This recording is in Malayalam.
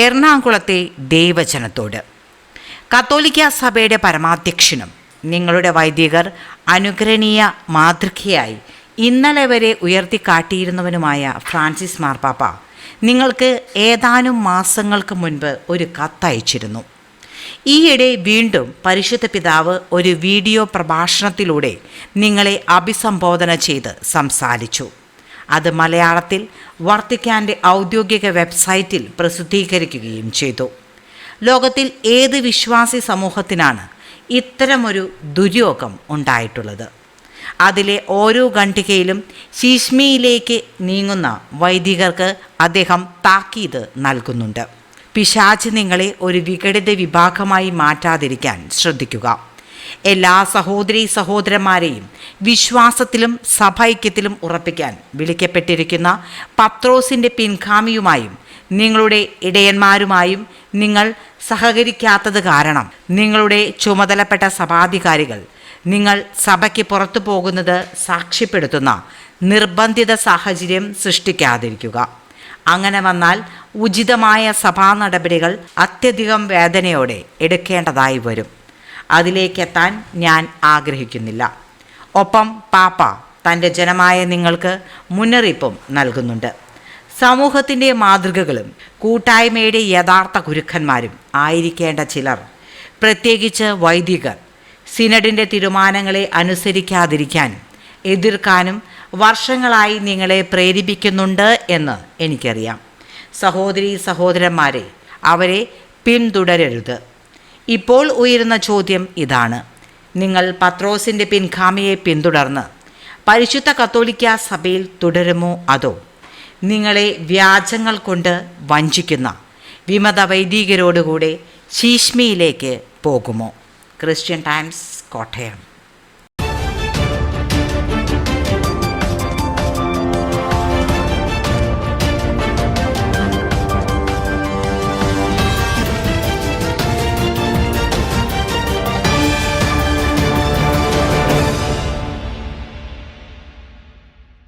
എറണാകുളത്തെ ദൈവജനത്തോട്. കത്തോലിക്ക സഭയുടെ പരമാധ്യക്ഷനും നിങ്ങളുടെ വൈദികർ അനുകരണീയ മാതൃകയായി ഇന്നലെ വരെ ഉയർത്തിക്കാട്ടിയിരുന്നവനുമായ ഫ്രാൻസിസ് മാർപ്പാപ്പ നിങ്ങൾക്ക് ഏതാനും മാസങ്ങൾക്ക് മുൻപ് ഒരു കത്തയച്ചിരുന്നു. ഈയിടെ വീണ്ടും പരിശുദ്ധ പിതാവ് ഒരു വീഡിയോ പ്രഭാഷണത്തിലൂടെ നിങ്ങളെ അഭിസംബോധന ചെയ്ത് സംസാരിച്ചു. അത് മലയാളത്തിൽ വർത്തിക്കാന്റെ ഔദ്യോഗിക വെബ്സൈറ്റിൽ പ്രസിദ്ധീകരിക്കുകയും ചെയ്തു. ലോകത്തിൽ ഏത് വിശ്വാസി സമൂഹത്തിനാണ് ഇത്തരമൊരു ദുര്യോഗം ഉണ്ടായിട്ടുള്ളത്? അതിലെ ഓരോ ഖണ്ഡികയിലും ശീഷ്മിയിലേക്ക് നീങ്ങുന്ന വൈദികർക്ക് അദ്ദേഹം താക്കീത് നൽകുന്നുണ്ട്. പിശാച് നിങ്ങളെ ഒരു വിഘടിത വിഭാഗമായി മാറ്റാതിരിക്കാൻ ശ്രദ്ധിക്കുക. എല്ലാ സഹോദരി സഹോദരന്മാരെയും വിശ്വാസത്തിലും സഭൈക്യത്തിലും ഉറപ്പിക്കാൻ വിളിക്കപ്പെട്ടിരിക്കുന്ന പത്രോസിന്റെ പിൻഗാമിയുമായും നിങ്ങളുടെ ഇടയന്മാരുമായും നിങ്ങൾ സഹകരിക്കാത്തത് കാരണം നിങ്ങളുടെ ചുമതലപ്പെട്ട സഭാധികാരികൾ നിങ്ങൾ സഭയ്ക്ക് പുറത്തു പോകുന്നത് സാക്ഷ്യപ്പെടുത്തുന്ന നിർബന്ധിത സാഹചര്യം സൃഷ്ടിക്കാതിരിക്കുക. അങ്ങനെ വന്നാൽ ഉചിതമായ സഭാ നടപടികൾ അത്യധികം വേദനയോടെ എടുക്കേണ്ടതായി വരും. അതിലേക്കെത്താൻ ഞാൻ ആഗ്രഹിക്കുന്നില്ല. ഒപ്പം പാപ്പ തന്റെ ജനമായ നിങ്ങൾക്ക് മുന്നറിയിപ്പും നൽകുന്നുണ്ട്. സമൂഹത്തിന്റെ മാതൃകകളും കൂട്ടായ്മയുടെ യഥാർത്ഥ ഗുരുക്കന്മാരും ആയിരിക്കേണ്ട ചിലർ. പ്രത്യേകിച്ച് വൈദികർ സിനഡിന്റെ തീരുമാനങ്ങളെ അനുസരിക്കാതിരിക്കാൻ എതിർക്കാനും വർഷങ്ങളായി നിങ്ങളെ പ്രേരിപ്പിക്കുന്നുണ്ട് എന്ന് എനിക്കറിയാം. സഹോദരി സഹോദരന്മാരെ അവരെ പിന്തുടരരുത്. ഇപ്പോൾ ഉയരുന്ന ചോദ്യം ഇതാണ്. നിങ്ങൾ പത്രോസിന്റെ പിൻഗാമിയെ പിന്തുടർന്ന് പരിശുദ്ധ കത്തോലിക്ക സഭയിൽ തുടരുമോ അതോ നിങ്ങളെ വ്യാജങ്ങൾ കൊണ്ട് വഞ്ചിക്കുന്ന വിമത വൈദികരോടുകൂടെ ശീഷ്മിയിലേക്ക് പോകുമോ? Christian Times Kottayam.